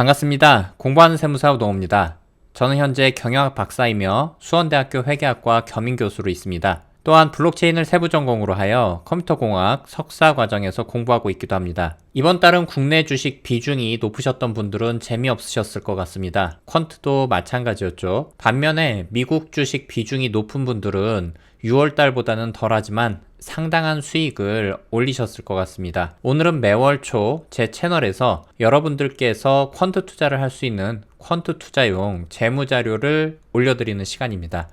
반갑습니다. 공부하는 세무사 우동호입니다. 저는 현재 경영학 박사이며 수원대학교 회계학과 겸임교수로 있습니다. 또한 블록체인을 세부 전공으로 하여 컴퓨터공학 석사 과정에서 공부하고 있기도 합니다. 이번 달은 국내 주식 비중이 높으셨던 분들은 재미없으셨을 것 같습니다. 퀀트도 마찬가지였죠. 반면에 미국 주식 비중이 높은 분들은 6월 달보다는 덜하지만 상당한 수익을 올리셨을 것 같습니다. 오늘은 매월 초 제 채널에서 여러분들께서 퀀트 투자를 할 수 있는 퀀트 투자용 재무 자료를 올려드리는 시간입니다.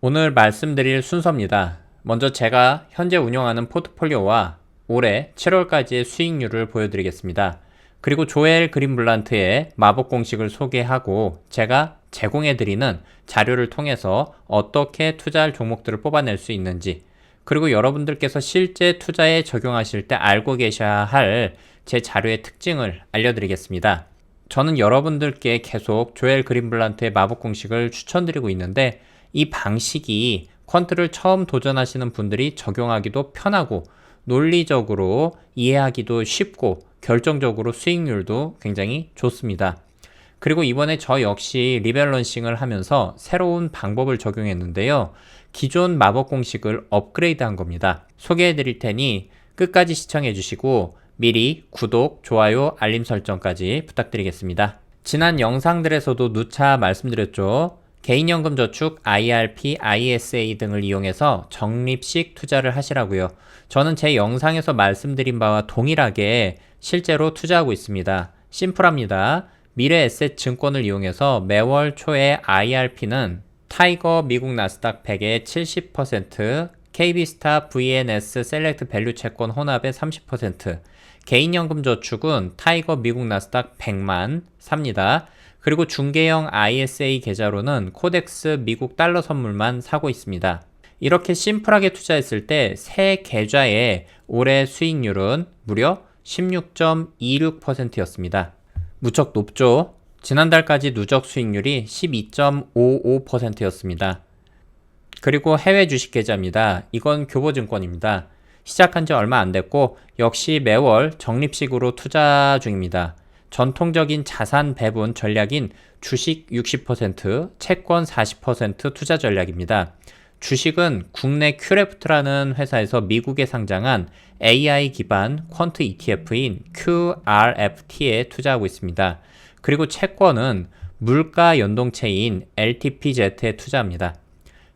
오늘 말씀드릴 순서입니다. 먼저 제가 현재 운영하는 포트폴리오와 올해 7월까지의 수익률을 보여드리겠습니다. 그리고 조엘 그린블란트의 마법 공식을 소개하고 제가 제공해드리는 자료를 통해서 어떻게 투자할 종목들을 뽑아낼 수 있는지 그리고 여러분들께서 실제 투자에 적용하실 때 알고 계셔야 할 제 자료의 특징을 알려드리겠습니다. 저는 여러분들께 계속 조엘 그린블란트의 마법 공식을 추천드리고 있는데 이 방식이 퀀트를 처음 도전하시는 분들이 적용하기도 편하고 논리적으로 이해하기도 쉽고 결정적으로 수익률도 굉장히 좋습니다. 그리고 이번에 저 역시 리밸런싱을 하면서 새로운 방법을 적용했는데요. 기존 마법 공식을 업그레이드 한 겁니다. 소개해 드릴 테니 끝까지 시청해 주시고 미리 구독, 좋아요, 알림 설정까지 부탁드리겠습니다. 지난 영상들에서도 누차 말씀드렸죠. 개인연금 저축, IRP, ISA 등을 이용해서 적립식 투자를 하시라고요. 저는 제 영상에서 말씀드린 바와 동일하게 실제로 투자하고 있습니다. 심플합니다. 미래 에셋 증권을 이용해서 매월 초에 IRP는 타이거 미국 나스닥 100의 70%, KB스타 VNS 셀렉트 밸류 채권 혼합의 30%, 개인연금 저축은 타이거 미국 나스닥 100만 삽니다. 그리고 중개형 ISA 계좌로는 코덱스 미국 달러 선물만 사고 있습니다. 이렇게 심플하게 투자했을 때 새 계좌의 올해 수익률은 무려 16.26%였습니다. 무척 높죠? 지난달까지 누적 수익률이 12.55%였습니다. 그리고 해외 주식 계좌입니다. 이건 교보증권입니다. 시작한 지 얼마 안 됐고 역시 매월 적립식으로 투자 중입니다. 전통적인 자산 배분 전략인 주식 60%, 채권 40% 투자 전략입니다. 주식은 국내 큐레프트라는 회사에서 미국에 상장한 AI 기반 퀀트 ETF인 QRFT에 투자하고 있습니다. 그리고 채권은 물가 연동체인 LTPZ에 투자합니다.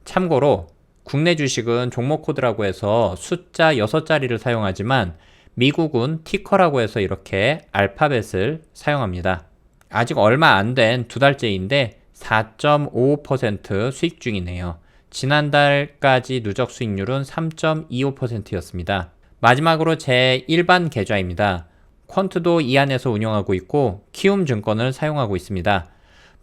참고로 국내 주식은 종목 코드라고 해서 숫자 6자리를 사용하지만 미국은 티커라고 해서 이렇게 알파벳을 사용합니다. 아직 얼마 안 된 두 달째인데 4.55% 수익 중이네요. 지난달까지 누적 수익률은 3.25%였습니다. 마지막으로 제 일반 계좌입니다. 퀀트도 이 안에서 운영하고 있고 키움 증권을 사용하고 있습니다.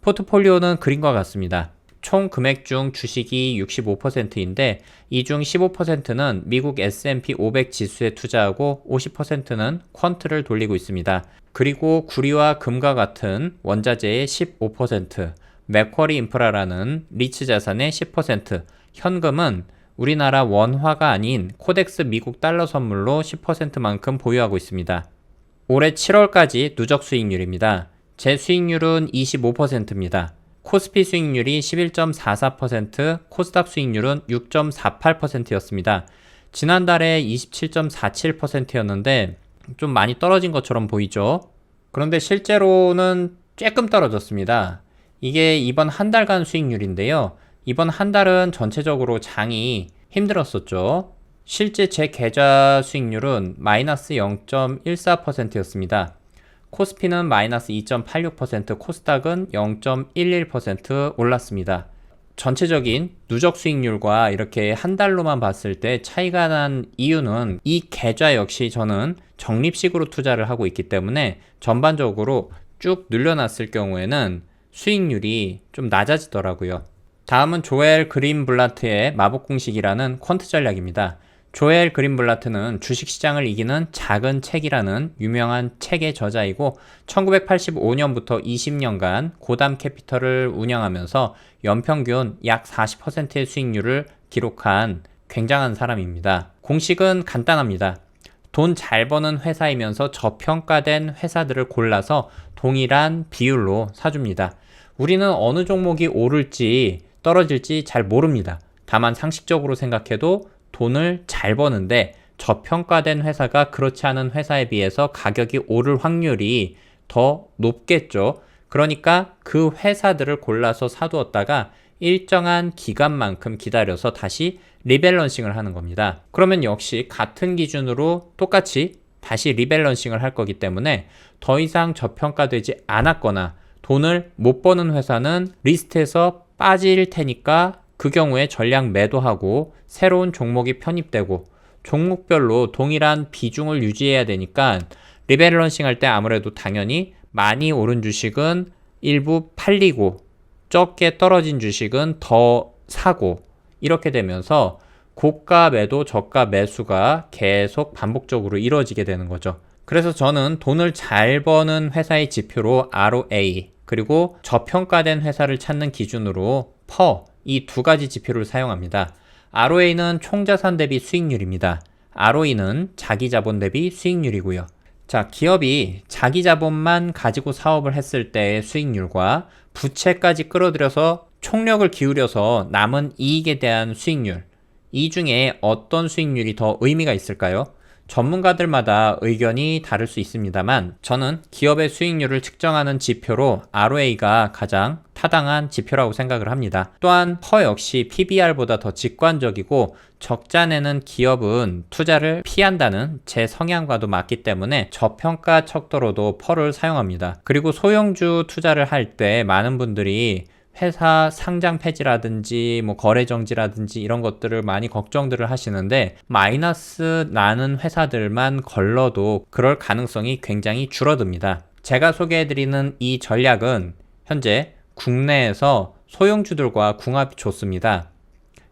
포트폴리오는 그림과 같습니다. 총 금액 중 주식이 65%인데 이 중 15%는 미국 S&P 500 지수에 투자하고 50%는 퀀트를 돌리고 있습니다. 그리고 구리와 금과 같은 원자재의 15%, 맥쿼리 인프라라는 리츠 자산의 10%, 현금은 우리나라 원화가 아닌 코덱스 미국 달러 선물로 10%만큼 보유하고 있습니다. 올해 7월까지 누적 수익률입니다. 제 수익률은 25%입니다. 코스피 수익률이 11.44%, 코스닥 수익률은 6.48%였습니다. 지난달에 27.47%였는데 좀 많이 떨어진 것처럼 보이죠? 그런데 실제로는 조금 떨어졌습니다. 이게 이번 한 달간 수익률인데요. 이번 한 달은 전체적으로 장이 힘들었었죠. 실제 제 계좌 수익률은 마이너스 0.14%였습니다. 코스피는 마이너스 2.86%, 코스닥은 0.11% 올랐습니다. 전체적인 누적 수익률과 이렇게 한 달로만 봤을 때 차이가 난 이유는 이 계좌 역시 저는 적립식으로 투자를 하고 있기 때문에 전반적으로 쭉 늘려놨을 경우에는 수익률이 좀 낮아지더라고요. 다음은 조엘 그린블라트의 마법 공식이라는 퀀트 전략입니다. 조엘 그린블라트는 주식시장을 이기는 작은 책이라는 유명한 책의 저자이고 1985년부터 20년간 고담 캐피털을 운영하면서 연평균 약 40%의 수익률을 기록한 굉장한 사람입니다. 공식은 간단합니다. 돈 잘 버는 회사이면서 저평가된 회사들을 골라서 동일한 비율로 사줍니다. 우리는 어느 종목이 오를지 떨어질지 잘 모릅니다. 다만 상식적으로 생각해도 돈을 잘 버는데 저평가된 회사가 그렇지 않은 회사에 비해서 가격이 오를 확률이 더 높겠죠. 그러니까 그 회사들을 골라서 사두었다가 일정한 기간만큼 기다려서 다시 리밸런싱을 하는 겁니다. 그러면 역시 같은 기준으로 똑같이 다시 리밸런싱을 할 거기 때문에 더 이상 저평가되지 않았거나 돈을 못 버는 회사는 리스트에서 빠질 테니까 그 경우에 전량 매도하고 새로운 종목이 편입되고 종목별로 동일한 비중을 유지해야 되니까 리밸런싱 할 때 아무래도 당연히 많이 오른 주식은 일부 팔리고 적게 떨어진 주식은 더 사고 이렇게 되면서 고가 매도 저가 매수가 계속 반복적으로 이루어지게 되는 거죠. 그래서 저는 돈을 잘 버는 회사의 지표로 ROA 그리고 저평가된 회사를 찾는 기준으로 퍼 이 두 가지 지표를 사용합니다. ROA는 총자산 대비 수익률입니다. ROE는 자기 자본 대비 수익률이고요. 자, 기업이 자기 자본만 가지고 사업을 했을 때의 수익률과 부채까지 끌어들여서 총력을 기울여서 남은 이익에 대한 수익률, 이 중에 어떤 수익률이 더 의미가 있을까요? 전문가들마다 의견이 다를 수 있습니다만 저는 기업의 수익률을 측정하는 지표로 ROA가 가장 타당한 지표라고 생각을 합니다. 또한 퍼 역시 PBR보다 더 직관적이고 적자 내는 기업은 투자를 피한다는 제 성향과도 맞기 때문에 저평가 척도로도 퍼를 사용합니다. 그리고 소형주 투자를 할 때 많은 분들이 회사 상장 폐지라든지 뭐 거래 정지라든지 이런 것들을 많이 걱정들을 하시는데 마이너스 나는 회사들만 걸러도 그럴 가능성이 굉장히 줄어듭니다. 제가 소개해드리는 이 전략은 현재 국내에서 소형주들과 궁합이 좋습니다.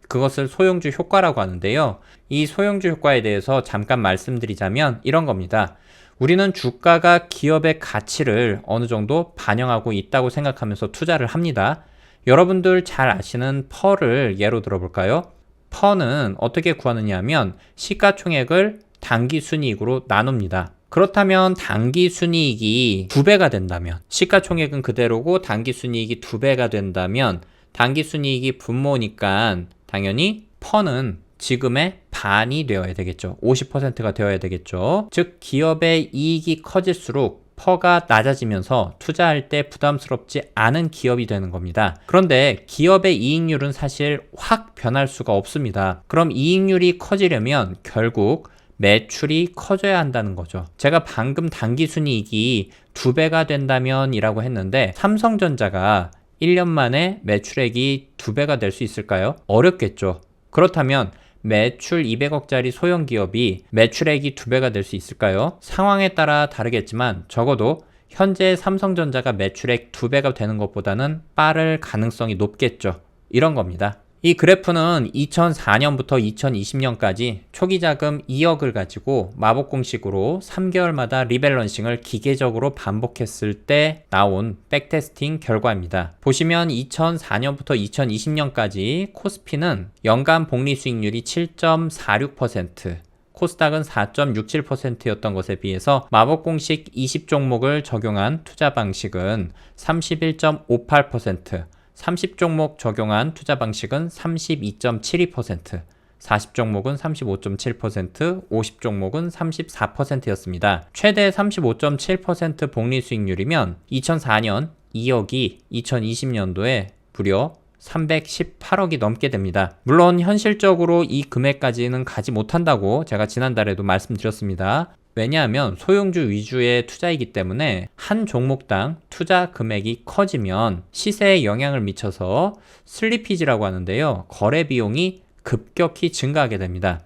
그것을 소형주 효과라고 하는데요. 이 소형주 효과에 대해서 잠깐 말씀드리자면 이런 겁니다. 우리는 주가가 기업의 가치를 어느 정도 반영하고 있다고 생각하면서 투자를 합니다. 여러분들 잘 아시는 펄을 예로 들어볼까요? 펄은 어떻게 구하느냐 하면 시가총액을 단기 순이익으로 나눕니다. 그렇다면 단기 순이익이 두 배가 된다면 시가총액은 그대로고 단기 순이익이 두 배가 된다면 단기 순이익이 분모니까 당연히 펀은 지금의 반이 되어야 되겠죠. 50%가 되어야 되겠죠. 즉 기업의 이익이 커질수록 퍼가 낮아지면서 투자할 때 부담스럽지 않은 기업이 되는 겁니다. 그런데 기업의 이익률은 사실 확 변할 수가 없습니다. 그럼 이익률이 커지려면 결국 매출이 커져야 한다는 거죠. 제가 방금 단기 순이익이 두 배가 된다면 이라고 했는데 삼성전자가 1년 만에 매출액이 두 배가 될 수 있을까요? 어렵겠죠. 그렇다면 매출 200억짜리 소형 기업이 매출액이 두 배가 될 수 있을까요? 상황에 따라 다르겠지만 적어도 현재 삼성전자가 매출액 두 배가 되는 것보다는 빠를 가능성이 높겠죠. 이런 겁니다. 이 그래프는 2004년부터 2020년까지 초기 자금 2억을 가지고 마법 공식으로 3개월마다 리밸런싱을 기계적으로 반복했을 때 나온 백테스팅 결과입니다. 보시면 2004년부터 2020년까지 코스피는 연간 복리 수익률이 7.46%, 코스닥은 4.67%였던 것에 비해서 마법 공식 20 종목을 적용한 투자 방식은 31.58%, 30종목 적용한 투자 방식은 32.72%, 40종목은 35.7%, 50종목은 34%였습니다. 최대 35.7% 복리 수익률이면 2004년 2억이 2020년도에 무려 318억이 넘게 됩니다. 물론 현실적으로 이 금액까지는 가지 못한다고 제가 지난달에도 말씀드렸습니다. 왜냐하면 소형주 위주의 투자이기 때문에 한 종목당 투자 금액이 커지면 시세에 영향을 미쳐서 슬리피지라고 하는데요. 거래 비용이 급격히 증가하게 됩니다.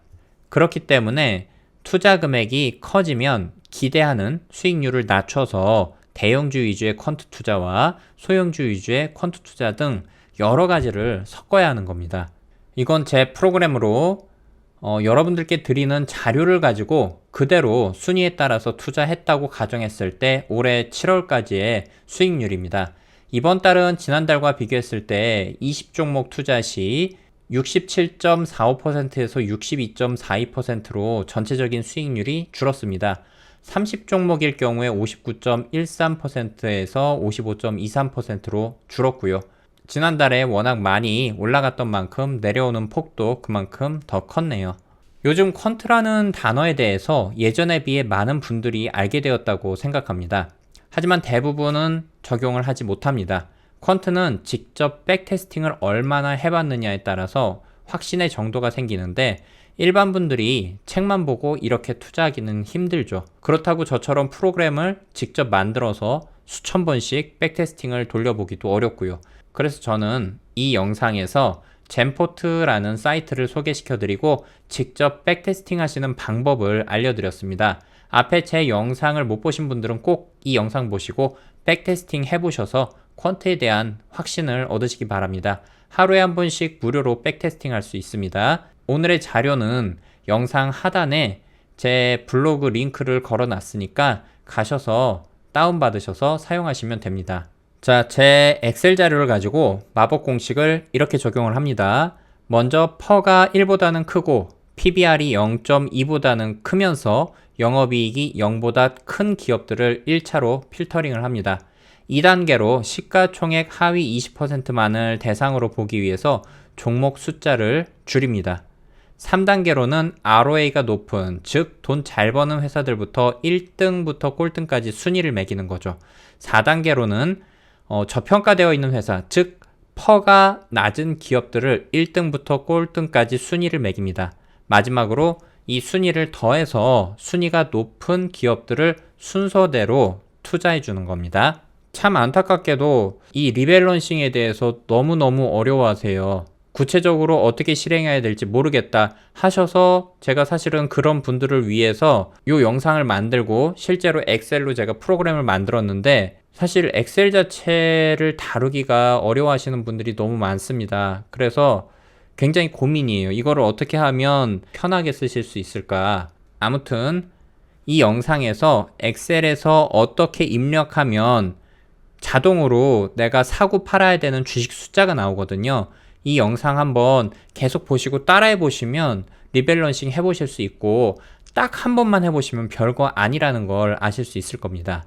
그렇기 때문에 투자 금액이 커지면 기대하는 수익률을 낮춰서 대형주 위주의 퀀트 투자와 소형주 위주의 퀀트 투자 등 여러 가지를 섞어야 하는 겁니다. 이건 제 프로그램으로 어, 여러분들께 드리는 자료를 가지고 그대로 순위에 따라서 투자했다고 가정했을 때 올해 7월까지의 수익률입니다. 이번 달은 지난달과 비교했을 때 20종목 투자 시 67.45%에서 62.42%로 전체적인 수익률이 줄었습니다. 30종목일 경우에 59.13%에서 55.23%로 줄었고요. 지난달에 워낙 많이 올라갔던 만큼 내려오는 폭도 그만큼 더 컸네요. 요즘 퀀트라는 단어에 대해서 예전에 비해 많은 분들이 알게 되었다고 생각합니다. 하지만 대부분은 적용을 하지 못합니다. 퀀트는 직접 백테스팅을 얼마나 해봤느냐에 따라서 확신의 정도가 생기는데 일반 분들이 책만 보고 이렇게 투자하기는 힘들죠. 그렇다고 저처럼 프로그램을 직접 만들어서 수천 번씩 백테스팅을 돌려보기도 어렵고요. 그래서 저는 이 영상에서 젠포트라는 사이트를 소개시켜 드리고 직접 백테스팅 하시는 방법을 알려드렸습니다. 앞에 제 영상을 못 보신 분들은 꼭 이 영상 보시고 백테스팅 해보셔서 퀀트에 대한 확신을 얻으시기 바랍니다. 하루에 한 번씩 무료로 백테스팅 할 수 있습니다. 오늘의 자료는 영상 하단에 제 블로그 링크를 걸어 놨으니까 가셔서 다운받으셔서 사용하시면 됩니다. 자, 제 엑셀 자료를 가지고 마법 공식을 이렇게 적용을 합니다. 먼저 퍼가 1보다는 크고 PBR이 0.2보다는 크면서 영업이익이 0보다 큰 기업들을 1차로 필터링을 합니다. 2단계로 시가총액 하위 20%만을 대상으로 보기 위해서 종목 숫자를 줄입니다. 3단계로는 ROA가 높은, 즉, 돈 잘 버는 회사들부터 1등부터 꼴등까지 순위를 매기는 거죠. 4단계로는 어, 저평가되어 있는 회사, 즉, 퍼가 낮은 기업들을 1등부터 꼴등까지 순위를 매깁니다. 마지막으로 이 순위를 더해서 순위가 높은 기업들을 순서대로 투자해 주는 겁니다. 참 안타깝게도 이 리밸런싱에 대해서 너무너무 어려워하세요. 구체적으로 어떻게 실행해야 될지 모르겠다 하셔서 제가 사실은 그런 분들을 위해서 이 영상을 만들고 실제로 엑셀로 제가 프로그램을 만들었는데 사실 엑셀 자체를 다루기가 어려워하시는 분들이 너무 많습니다. 그래서 굉장히 고민이에요. 이거를 어떻게 하면 편하게 쓰실 수 있을까? 아무튼 이 영상에서 엑셀에서 어떻게 입력하면 자동으로 내가 사고 팔아야 되는 주식 숫자가 나오거든요. 이 영상 한번 계속 보시고 따라해 보시면 리밸런싱 해 보실 수 있고 딱 한 번만 해 보시면 별거 아니라는 걸 아실 수 있을 겁니다.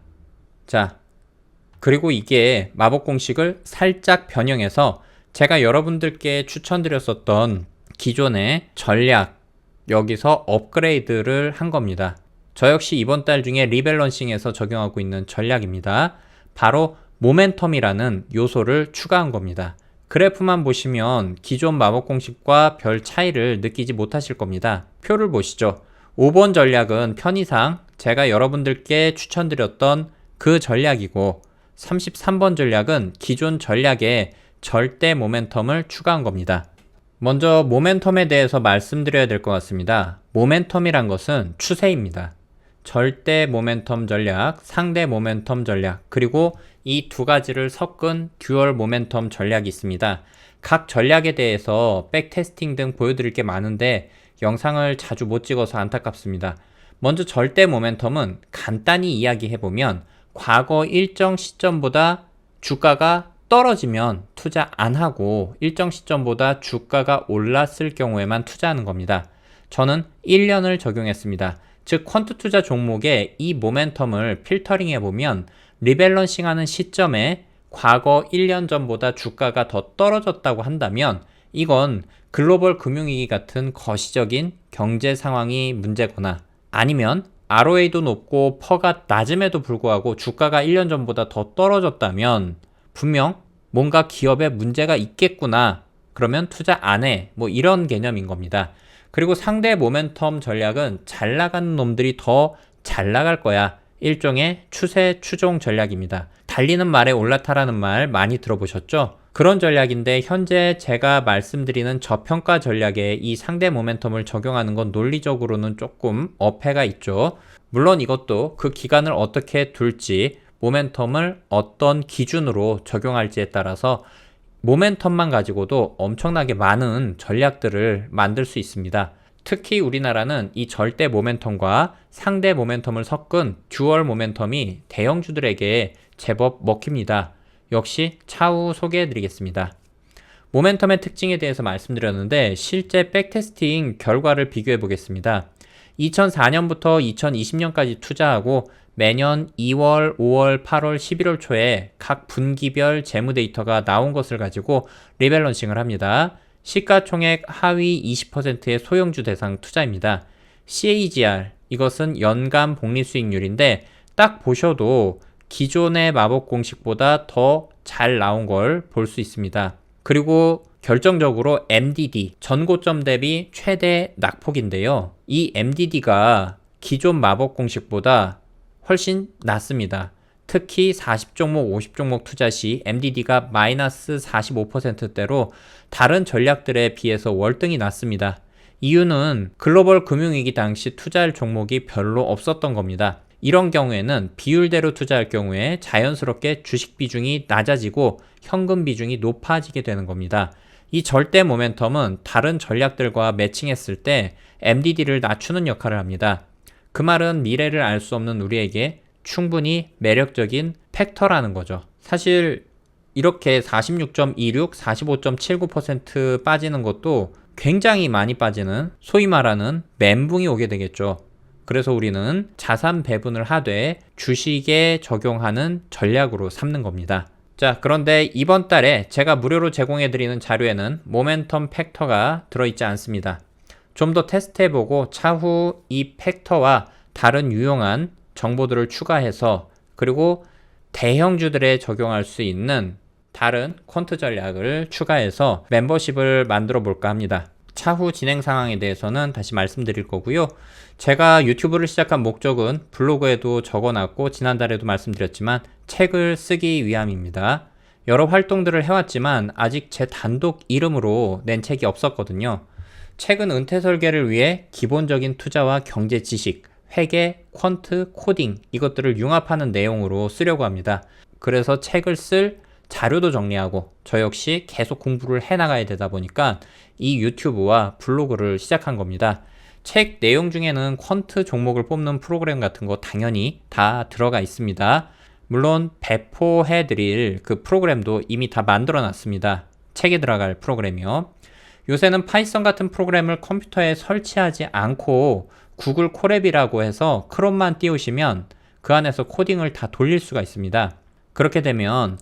자, 그리고 이게 마법 공식을 살짝 변형해서 제가 여러분들께 추천드렸었던 기존의 전략 여기서 업그레이드를 한 겁니다. 저 역시 이번 달 중에 리밸런싱에서 적용하고 있는 전략입니다. 바로 모멘텀이라는 요소를 추가한 겁니다. 그래프만 보시면 기존 마법 공식과 별 차이를 느끼지 못하실 겁니다. 표를 보시죠. 5번 전략은 편의상 제가 여러분들께 추천드렸던 그 전략이고 33번 전략은 기존 전략에 절대 모멘텀을 추가한 겁니다. 먼저 모멘텀에 대해서 말씀드려야 될 것 같습니다. 모멘텀이란 것은 추세입니다. 절대 모멘텀 전략, 상대 모멘텀 전략, 그리고 이 두 가지를 섞은 듀얼 모멘텀 전략이 있습니다. 각 전략에 대해서 백테스팅 등 보여드릴 게 많은데 영상을 자주 못 찍어서 안타깝습니다. 먼저 절대 모멘텀은 간단히 이야기해보면 과거 일정 시점보다 주가가 떨어지면 투자 안 하고 일정 시점보다 주가가 올랐을 경우에만 투자하는 겁니다. 저는 1년을 적용했습니다. 즉 퀀트 투자 종목의 이 모멘텀을 필터링 해 보면 리밸런싱 하는 시점에 과거 1년 전보다 주가가 더 떨어졌다고 한다면 이건 글로벌 금융위기 같은 거시적인 경제 상황이 문제거나 아니면 ROA도 높고 퍼가 낮음에도 불구하고 주가가 1년 전보다 더 떨어졌다면 분명 뭔가 기업에 문제가 있겠구나. 그러면 투자 안 해. 뭐 이런 개념인 겁니다. 그리고 상대 모멘텀 전략은 잘 나가는 놈들이 더 잘 나갈 거야. 일종의 추세 추종 전략입니다. 달리는 말에 올라타라는 말 많이 들어보셨죠? 그런 전략인데 현재 제가 말씀드리는 저평가 전략에 이 상대 모멘텀을 적용하는 건 논리적으로는 조금 어폐가 있죠. 물론 이것도 그 기간을 어떻게 둘지 모멘텀을 어떤 기준으로 적용할지에 따라서 모멘텀만 가지고도 엄청나게 많은 전략들을 만들 수 있습니다. 특히 우리나라는 이 절대 모멘텀과 상대 모멘텀을 섞은 듀얼 모멘텀이 대형주들에게 제법 먹힙니다. 역시 차후 소개해 드리겠습니다. 모멘텀의 특징에 대해서 말씀드렸는데 실제 백테스팅 결과를 비교해 보겠습니다. 2004년부터 2020년까지 투자하고 매년 2월, 5월, 8월, 11월 초에 각 분기별 재무 데이터가 나온 것을 가지고 리밸런싱을 합니다. 시가총액 하위 20%의 소형주 대상 투자입니다. CAGR 이것은 연간 복리 수익률인데 딱 보셔도 기존의 마법 공식보다 더 잘 나온 걸 볼 수 있습니다. 그리고 결정적으로 MDD 전고점 대비 최대 낙폭인데요. 이 MDD가 기존 마법 공식보다 훨씬 낮습니다. 특히 40종목, 50종목 투자 시 MDD가 마이너스 45%대로 다른 전략들에 비해서 월등히 낮습니다. 이유는 글로벌 금융위기 당시 투자할 종목이 별로 없었던 겁니다. 이런 경우에는 비율대로 투자할 경우에 자연스럽게 주식 비중이 낮아지고 현금 비중이 높아지게 되는 겁니다. 이 절대 모멘텀은 다른 전략들과 매칭했을 때 MDD를 낮추는 역할을 합니다. 그 말은 미래를 알 수 없는 우리에게 충분히 매력적인 팩터라는 거죠. 사실 이렇게 46.26, 45.79% 빠지는 것도 굉장히 많이 빠지는 소위 말하는 멘붕이 오게 되겠죠. 그래서 우리는 자산 배분을 하되 주식에 적용하는 전략으로 삼는 겁니다. 자, 그런데 이번 달에 제가 무료로 제공해 드리는 자료에는 모멘텀 팩터가 들어있지 않습니다. 좀 더 테스트해보고 차후 이 팩터와 다른 유용한 정보들을 추가해서 그리고 대형주들에 적용할 수 있는 다른 퀀트 전략을 추가해서 멤버십을 만들어 볼까 합니다. 차후 진행 상황에 대해서는 다시 말씀드릴 거고요. 제가 유튜브를 시작한 목적은 블로그에도 적어놨고 지난달에도 말씀드렸지만 책을 쓰기 위함입니다. 여러 활동들을 해왔지만 아직 제 단독 이름으로 낸 책이 없었거든요. 책은 은퇴 설계를 위해 기본적인 투자와 경제 지식, 회계, 퀀트, 코딩 이것들을 융합하는 내용으로 쓰려고 합니다. 그래서 책을 쓸 자료도 정리하고 저 역시 계속 공부를 해 나가야 되다 보니까 이 유튜브와 블로그를 시작한 겁니다. 책 내용 중에는 퀀트 종목을 뽑는 프로그램 같은 거 당연히 다 들어가 있습니다. 물론 배포해 드릴 그 프로그램도 이미 다 만들어 놨습니다. 책에 들어갈 프로그램이요. 요새는 파이썬 같은 프로그램을 컴퓨터에 설치하지 않고 구글 코랩이라고 해서 크롬만 띄우시면 그 안에서 코딩을 다 돌릴 수가 있습니다. 그렇게 되면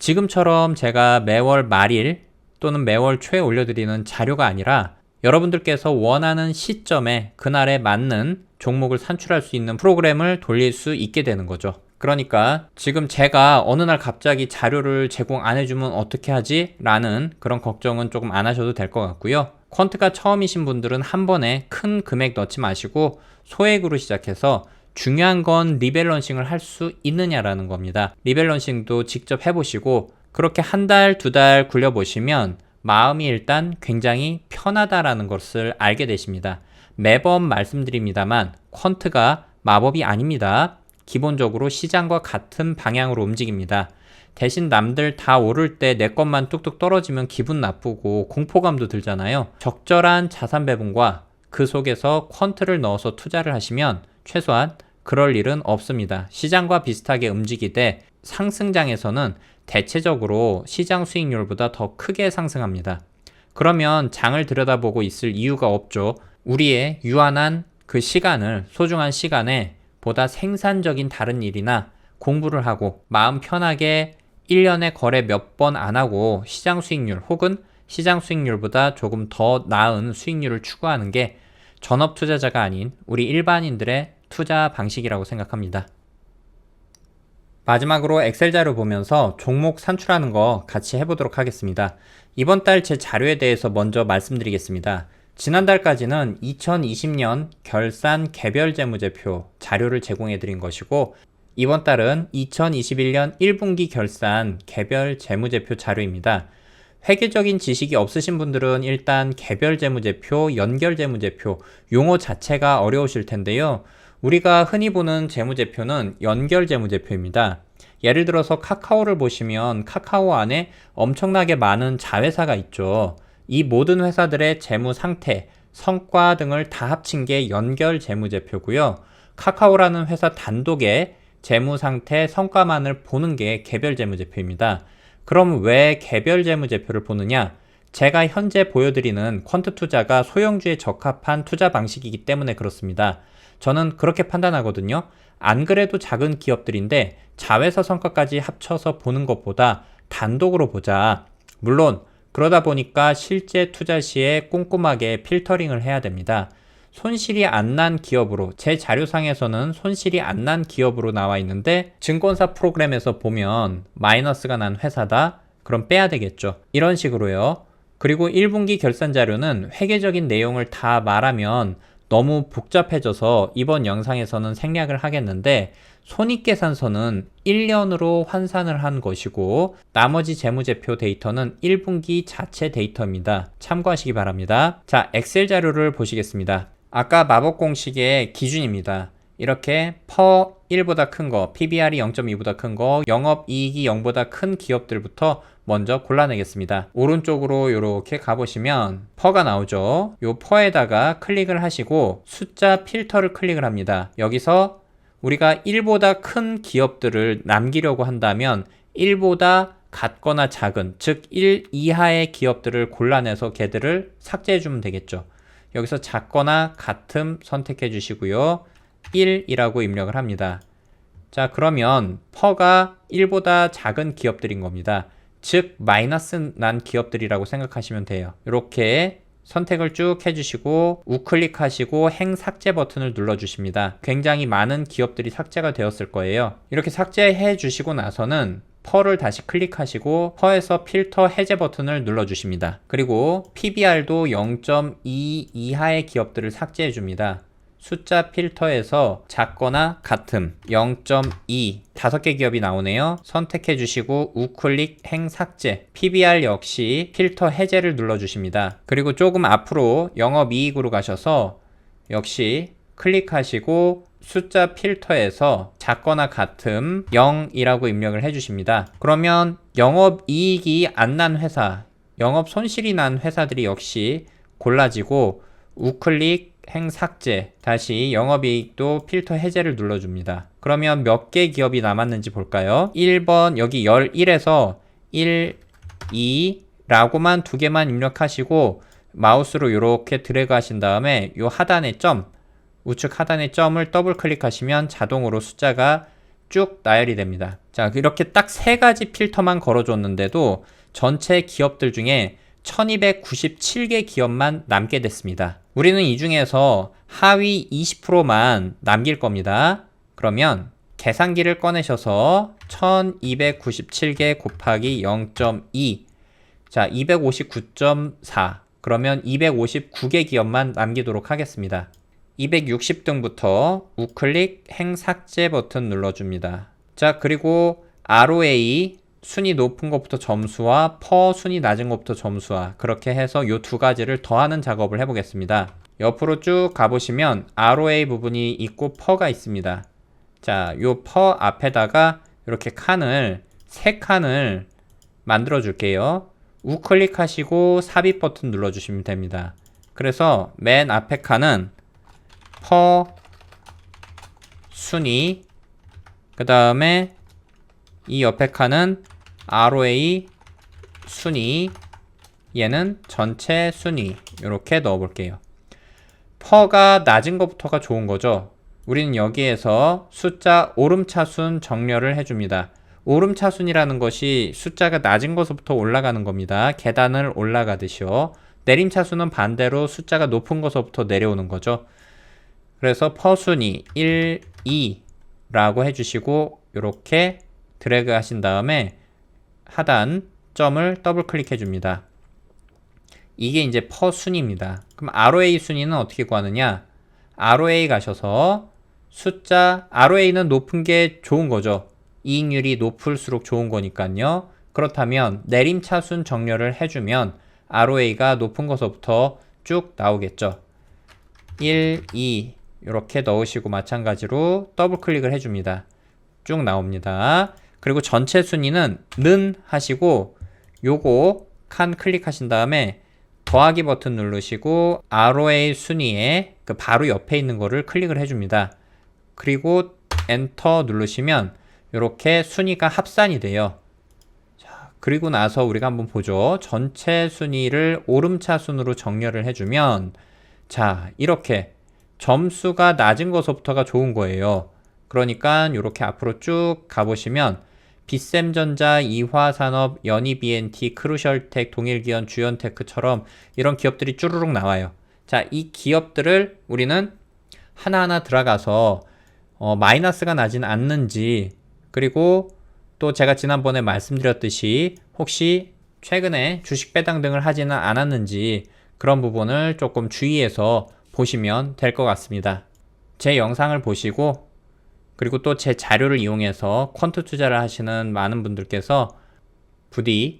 지금처럼 제가 매월 말일 또는 매월 초에 올려드리는 자료가 아니라 여러분들께서 원하는 시점에 그날에 맞는 종목을 산출할 수 있는 프로그램을 돌릴 수 있게 되는 거죠. 그러니까 지금 제가 어느 날 갑자기 자료를 제공 안 해주면 어떻게 하지? 라는 그런 걱정은 조금 안 하셔도 될 것 같고요. 퀀트가 처음이신 분들은 한 번에 큰 금액 넣지 마시고 소액으로 시작해서 중요한 건 리밸런싱을 할 수 있느냐라는 겁니다. 리밸런싱도 직접 해보시고 그렇게 한 달, 두 달 굴려보시면 마음이 일단 굉장히 편하다라는 것을 알게 되십니다. 매번 말씀드립니다만 퀀트가 마법이 아닙니다. 기본적으로 시장과 같은 방향으로 움직입니다. 대신 남들 다 오를 때 내 것만 뚝뚝 떨어지면 기분 나쁘고 공포감도 들잖아요. 적절한 자산 배분과 그 속에서 퀀트를 넣어서 투자를 하시면 최소한 그럴 일은 없습니다. 시장과 비슷하게 움직이되 상승장에서는 대체적으로 시장 수익률보다 더 크게 상승합니다. 그러면 장을 들여다보고 있을 이유가 없죠. 우리의 유한한 그 시간을, 소중한 시간에 보다 생산적인 다른 일이나 공부를 하고 마음 편하게 1년에 거래 몇 번 안 하고 시장 수익률 혹은 시장 수익률보다 조금 더 나은 수익률을 추구하는 게 전업 투자자가 아닌 우리 일반인들의 투자 방식이라고 생각합니다. 마지막으로 엑셀 자료 보면서 종목 산출하는 거 같이 해보도록 하겠습니다. 이번 달 제 자료에 대해서 먼저 말씀드리겠습니다. 지난달까지는 2020년 결산 개별 재무제표 자료를 제공해 드린 것이고 이번 달은 2021년 1분기 결산 개별 재무제표 자료입니다. 회계적인 지식이 없으신 분들은 일단 개별 재무제표, 연결 재무제표 용어 자체가 어려우실 텐데요. 우리가 흔히 보는 재무제표는 연결 재무제표입니다. 예를 들어서 카카오를 보시면 카카오 안에 엄청나게 많은 자회사가 있죠. 이 모든 회사들의 재무 상태, 성과 등을 다 합친 게 연결 재무제표고요. 카카오라는 회사 단독의 재무 상태, 성과만을 보는 게 개별 재무제표입니다. 그럼 왜 개별 재무제표를 보느냐? 제가 현재 보여드리는 퀀트 투자가 소형주에 적합한 투자 방식이기 때문에 그렇습니다. 저는 그렇게 판단하거든요. 안 그래도 작은 기업들인데 자회사 성과까지 합쳐서 보는 것보다 단독으로 보자. 물론 그러다 보니까 실제 투자 시에 꼼꼼하게 필터링을 해야 됩니다. 손실이 안 난 기업으로 제 자료상에서는 손실이 안 난 기업으로 나와 있는데 증권사 프로그램에서 보면 마이너스가 난 회사다. 그럼 빼야 되겠죠. 이런 식으로요. 그리고 1분기 결산 자료는 회계적인 내용을 다 말하면 너무 복잡해져서 이번 영상에서는 생략을 하겠는데 손익계산서는 1년으로 환산을 한 것이고 나머지 재무제표 데이터는 1분기 자체 데이터입니다. 참고하시기 바랍니다. 자, 엑셀 자료를 보시겠습니다. 아까 마법 공식의 기준입니다. 이렇게 per 1보다 큰 거, PBR이 0.2보다 큰 거, 영업이익이 0보다 큰 기업들부터 먼저 골라내겠습니다. 오른쪽으로 이렇게 가보시면 퍼가 나오죠. 요 퍼에다가 클릭을 하시고 숫자 필터를 클릭을 합니다. 여기서 우리가 1보다 큰 기업들을 남기려고 한다면 1보다 같거나 작은, 즉 1 이하의 기업들을 골라내서 걔들을 삭제해 주면 되겠죠. 여기서 작거나 같음 선택해 주시고요. 1이라고 입력을 합니다. 자, 그러면 퍼가 1보다 작은 기업들인 겁니다. 즉 마이너스 난 기업들이라고 생각하시면 돼요. 이렇게 선택을 쭉 해주시고 우클릭 하시고 행 삭제 버튼을 눌러주십니다. 굉장히 많은 기업들이 삭제가 되었을 거예요. 이렇게 삭제해 주시고 나서는 펄을 다시 클릭하시고 펄에서 필터 해제 버튼을 눌러주십니다. 그리고 PBR도 0.2 이하의 기업들을 삭제해 줍니다. 숫자 필터에서 작거나 같음 0.2 다섯 개 기업이 나오네요. 선택해 주시고 우클릭 행 삭제 PBR 역시 필터 해제를 눌러 주십니다. 그리고 조금 앞으로 영업 이익으로 가셔서 역시 클릭하시고 숫자 필터에서 작거나 같음 0이라고 입력을 해 주십니다. 그러면 영업 이익이 안 난 회사, 영업 손실이 난 회사들이 역시 골라지고 우클릭 행 삭제 다시 영업이익도 필터 해제를 눌러줍니다. 그러면 몇 개 기업이 남았는지 볼까요? 1번 여기 11에서 1, 2라고만 두 개만 입력하시고 마우스로 이렇게 드래그 하신 다음에 이 하단의 점 우측 하단의 점을 더블 클릭하시면 자동으로 숫자가 쭉 나열이 됩니다. 자, 이렇게 딱 세 가지 필터만 걸어줬는데도 전체 기업들 중에 1297개 기업만 남게 됐습니다. 우리는 이 중에서 하위 20%만 남길 겁니다. 그러면 계산기를 꺼내셔서 1297개 곱하기 0.2 자, 259.4 그러면 259개 기업만 남기도록 하겠습니다. 260등부터 우클릭 행 삭제 버튼 눌러줍니다. 자, 그리고 ROA 순위 높은 것부터 점수와 퍼 순위 낮은 것부터 점수와 그렇게 해서 이 두 가지를 더하는 작업을 해보겠습니다. 옆으로 쭉 가보시면 ROA 부분이 있고 퍼가 있습니다. 자, 요퍼 앞에다가 이렇게 칸을 세 칸을 만들어 줄게요. 우클릭 하시고 삽입 버튼 눌러 주시면 됩니다. 그래서 맨 앞에 칸은 퍼 순위 그 다음에 이 옆에 칸은 ROA 순위 얘는 전체 순위. 이렇게 넣어 볼게요. 퍼가 낮은 것부터가 좋은 거죠? 우리는 여기에서 숫자 오름차순 정렬을 해줍니다. 오름차순이라는 것이 숫자가 낮은 것부터 올라가는 겁니다. 계단을 올라가듯이요. 내림차순은 반대로 숫자가 높은 것부터 내려오는 거죠. 그래서 퍼순위 1, 2 라고 해주시고 이렇게 드래그 하신 다음에 하단 점을 더블 클릭해 줍니다. 이게 이제 퍼 순위입니다. 그럼 ROA 순위는 어떻게 구하느냐? ROA 가셔서 숫자 ROA는 높은 게 좋은 거죠. 이익률이 높을수록 좋은 거니까요. 그렇다면 내림차순 정렬을 해주면 ROA가 높은 것부터 쭉 나오겠죠. 1, 2 이렇게 넣으시고 마찬가지로 더블 클릭을 해줍니다. 쭉 나옵니다. 그리고 전체 순위는 는 하시고 요거 칸 클릭하신 다음에 더하기 버튼 누르시고 ROA 순위에 그 바로 옆에 있는 거를 클릭을 해줍니다. 그리고 엔터 누르시면 이렇게 순위가 합산이 돼요. 자, 그리고 나서 우리가 한번 보죠. 전체 순위를 오름차 순으로 정렬을 해주면 자, 이렇게 점수가 낮은 것부터가 좋은 거예요. 그러니까 이렇게 앞으로 쭉 가보시면 비셈전자, 이화산업, 연희BNT, 크루셜텍, 동일기원, 주연테크처럼 이런 기업들이 쭈루룩 나와요. 자, 이 기업들을 우리는 하나하나 들어가서 어, 마이너스가 나진 않는지 그리고 또 제가 지난번에 말씀드렸듯이 혹시 최근에 주식 배당 등을 하지는 않았는지 그런 부분을 조금 주의해서 보시면 될 것 같습니다. 제 영상을 보시고 그리고 또 제 자료를 이용해서 퀀트 투자를 하시는 많은 분들께서 부디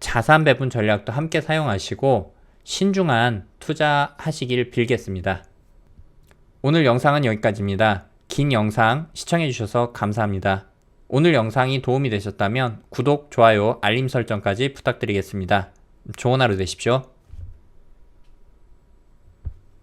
자산 배분 전략도 함께 사용하시고 신중한 투자하시길 빌겠습니다. 오늘 영상은 여기까지입니다. 긴 영상 시청해주셔서 감사합니다. 오늘 영상이 도움이 되셨다면 구독, 좋아요, 알림 설정까지 부탁드리겠습니다. 좋은 하루 되십시오.